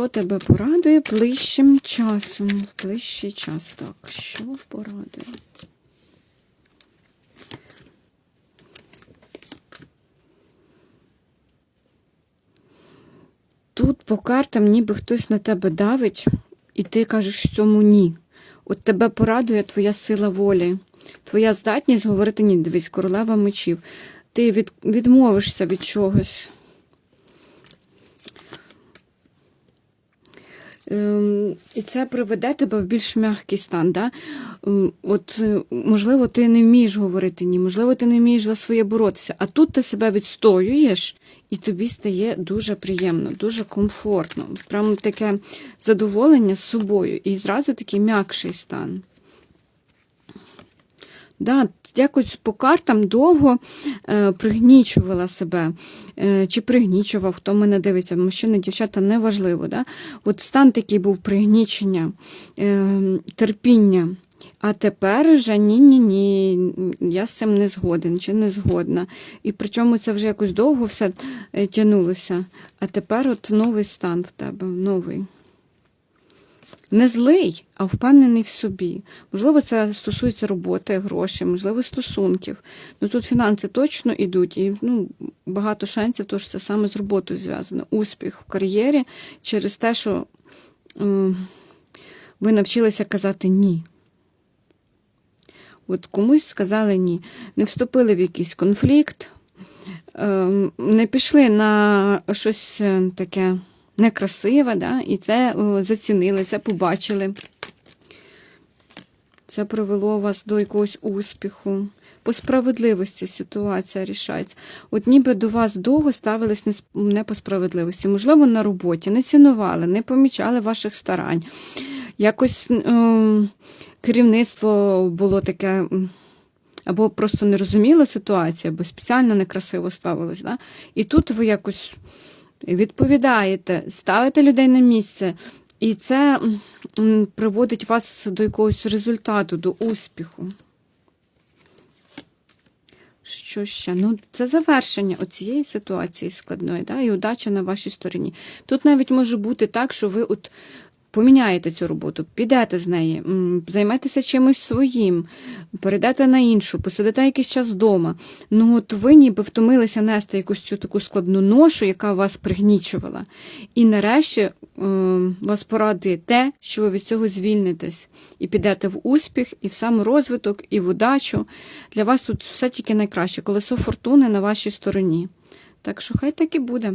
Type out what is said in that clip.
Що тебе порадує ближчим часом? Ближчий час. Так, що порадує? Тут по картам ніби хтось на тебе давить, і ти кажеш цьому ні. От тебе порадує твоя сила волі, твоя здатність говорити ні, дивись, королева мечів. Ти від, відмовишся від чогось. І це приведе тебе в більш м'який стан. Да? Ем, От, е, можливо, ти не вмієш говорити ні, можливо, ти не вмієш за своє боротися, а тут ти себе відстоюєш, і тобі стає дуже приємно, дуже комфортно. Прямо таке задоволення з собою, і зразу такий м'якший стан. Да, якось по картам довго е, пригнічувала себе, е, чи пригнічував, хто мене дивиться, мужчини, дівчата, неважливо. Да? От стан такий був пригнічення, е, терпіння. А тепер вже ні-ні-ні, я з цим не згоден чи не згодна. І причому це вже якось довго все е, тянулося. А тепер от новий стан в тебе, новий. Не злий, а впевнений в собі. Можливо, це стосується роботи, грошей, можливо, стосунків. Ну тут фінанси точно йдуть, і ну, багато шансів, тому що це саме з роботою зв'язано. Успіх в кар'єрі через те, що е, ви навчилися казати ні. От комусь сказали ні. Не вступили в якийсь конфлікт, е, не пішли на щось е, таке некрасиве, да? і це о, зацінили, це побачили. Це привело вас до якогось успіху. По справедливості ситуація рішається. От ніби до вас довго ставились не по справедливості. Можливо, на роботі не цінували, не помічали ваших старань. Якось е, керівництво було таке. Або просто не розуміло ситуацію, або спеціально некрасиво ставилось. Да? І тут ви якось відповідаєте, ставите людей на місце, і це приводить вас до якогось результату, до успіху. Що ще? Ну, це завершення оцієї ситуації складної, да? і удача на вашій стороні. Тут навіть може бути так, що ви от поміняєте цю роботу, підете з неї, займетеся чимось своїм, перейдете на іншу, посидите якийсь час вдома. Ну, от ви ніби втомилися нести якусь цю таку складну ношу, яка вас пригнічувала. І нарешті е, вас порадує те, що ви від цього звільнитесь і підете в успіх, і в саморозвиток, і в удачу. Для вас тут все тільки найкраще. Колесо фортуни на вашій стороні. Так що хай так і буде.